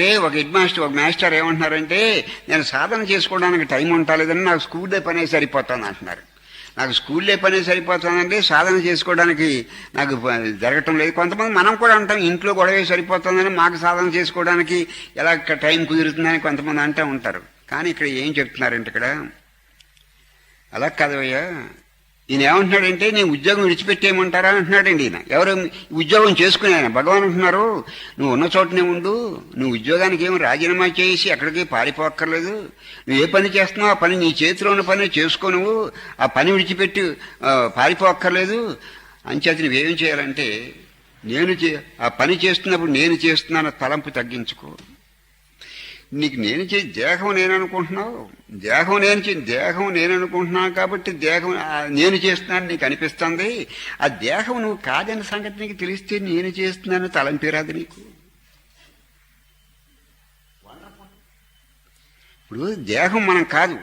అంటే ఒక head master ఒక మాస్టర్ ఏమంటున్నారంటే నేను సాధన చేసుకోవడానికి టైం ఉంటలేదని నాకు స్కూల్ పనే సరిపోతాను అంటున్నారు. నాకు స్కూల్ పనే సరిపోతుందంటే సాధన చేసుకోవడానికి నాకు జరగటం లేదు. కొంతమంది మనం కూడా అంటాం ఇంట్లో గొడవే సరిపోతుందని మాకు సాధన చేసుకోవడానికి ఎలా టైం కుదురుతుందని కొంతమంది అంటూ ఉంటారు. కానీ ఇక్కడ ఏం చెప్తున్నారంటే ఇక్కడ అలా కదవయ్యా ఈయన ఏమంటున్నాడంటే నేను ఉద్యోగం విడిచిపెట్టేయమంటారా? అంటున్నాడండి ఈయన. ఎవరు ఉద్యోగం చేసుకునే ఆయన భగవాన్ అంటున్నారు నువ్వు ఉన్న చోటనే ఉండు నువ్వు ఉద్యోగానికి ఏమి రాజీనామా చేసి ఎక్కడికి పారిపోక్కర్లేదు. నువ్వు ఏ పని చేస్తున్నావు ఆ పని నీ చేతిలో ఉన్న పని చేసుకో నువ్వు. ఆ పని విడిచిపెట్టి పారిపోక్కర్లేదు. అంచేత నువ్వేం చేయాలంటే నేను చే ఆ పని చేస్తున్నప్పుడు నేను చేస్తున్నాను తలంపు తగ్గించుకో. నీకు నేను చే దేహం నేను అనుకుంటున్నావు దేహం నేను చే దేహం నేను అనుకుంటున్నాను కాబట్టి దేహం నేను చేస్తున్నాను నీకు అనిపిస్తుంది. ఆ దేహం నువ్వు కాదని సంగతి నీకు తెలిస్తే నేను చేస్తున్నాను తలంపేరాదు నీకు. ఇప్పుడు దేహం మనం కాదు.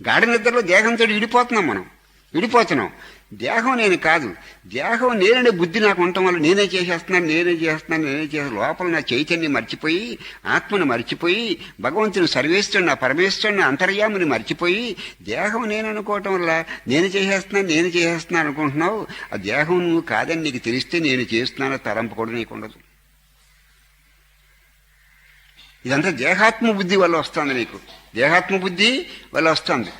గాఢ నిద్రలో దేహంతో విడిపోతున్నాం మనం. విడిపోతున్నాం. దేహం నేను కాదు. దేహం నేననే బుద్ధి నాకు ఉండటం వల్ల నేనే చేసేస్తున్నాను నేనే చేస్తున్నాను నేనే చేస్తాను లోపల నా చైతన్యం మర్చిపోయి ఆత్మను మర్చిపోయి భగవంతుని సర్వేశ్వరుని నా పరమేశ్వరుని అంతర్యాముని మర్చిపోయి దేహం నేను అనుకోవటం వల్ల నేను చేసేస్తున్నాను నేను చేసేస్తున్నాను అనుకుంటున్నావు. ఆ దేహం నువ్వు కాదని నీకు తెలిస్తే నేను చేస్తున్నాను తరంపు కూడా నీకు ఉండదు. ఇదంతా దేహాత్మ బుద్ధి వల్ల వస్తుంది నీకు. దేహాత్మ బుద్ధి వల్ల వస్తుంది.